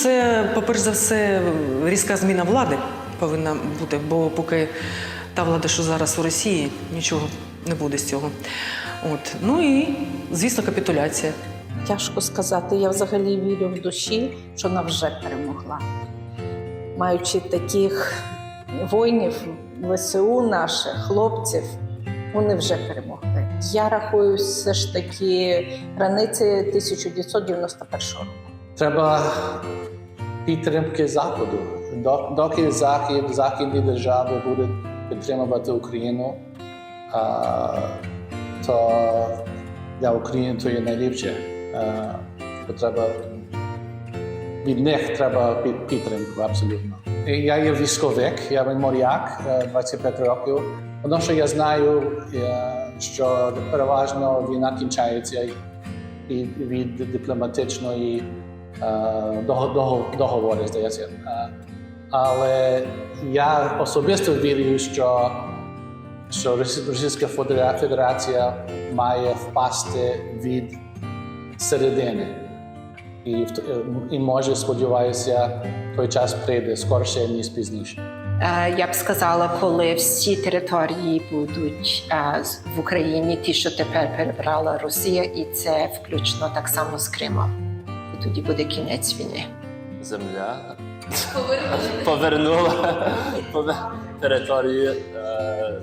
Це, по-перше за все, різка зміна влади повинна бути, бо поки та влада, що зараз у Росії, нічого не буде з цього. От. Ну і, звісно, капітуляція. Тяжко сказати. Я взагалі вірю в душі, що вона вже перемогла. Маючи таких воїнів, ВСУ наших, хлопців, вони вже перемогли. Я рахую все ж таки границі 1991 року. Треба підтримки Заходу. Доки Захід, західні держави будуть підтримувати Україну, то для України то є найліпше. Треба від них треба під- підтримку абсолютно. Я є військовик, я моряк е, 25 років. Тому що я знаю, е, що переважно війна кінчається і від дипломатичної е, договори, здається. Е, Але я особисто вірю, що, що Росі- Російська Федера- Федерація має впасти від середини. І, е, і може, сподіваюся, той час прийде скорше, ніж пізніше. Е, Я б сказала, коли всі території будуть е, в Україні, ті, що тепер перебрала Росія, і це включно так само з Кримом. Тоді буде кінець війни. земля повернула територію е,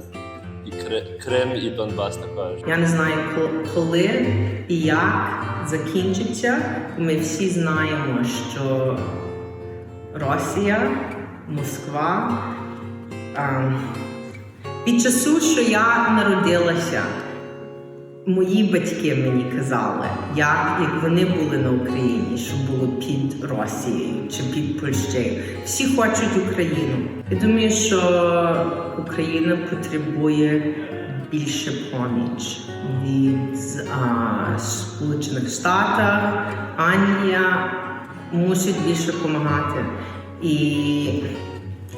і Крим, і Донбас також. Я не знаю, ко- коли і як закінчиться. Ми всі знаємо, що Росія, Москва. Від часу, що я народилася, мої батьки мені казали, як, як вони були на Україні, що було під Росією чи під Польщею. Всі хочуть Україну. Я думаю, що Україна потребує більше поміч від а, Сполучених Штатів, Англія мусить більше допомагати. І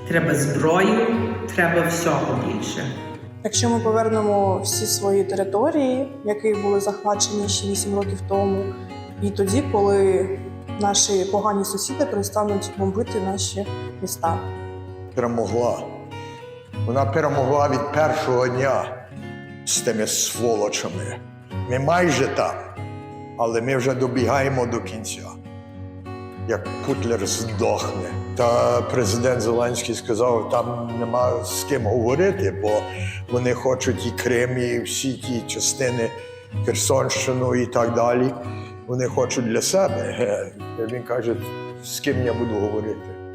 треба зброю, треба всього більше. Якщо ми повернемо всі свої території, які були захвачені ще 8 років тому, і тоді, коли наші погані сусіди перестануть бомбити наші міста. перемогла. Вона перемогла від першого дня з тими сволочами. Ми майже там, але ми вже добігаємо до кінця. Як Путлер здохне. Та президент Зеленський сказав, там нема з ким говорити, бо вони хочуть і Крим, і всі ті частини Херсонщину і так далі. Вони хочуть для себе. Він каже, з ким я буду говорити.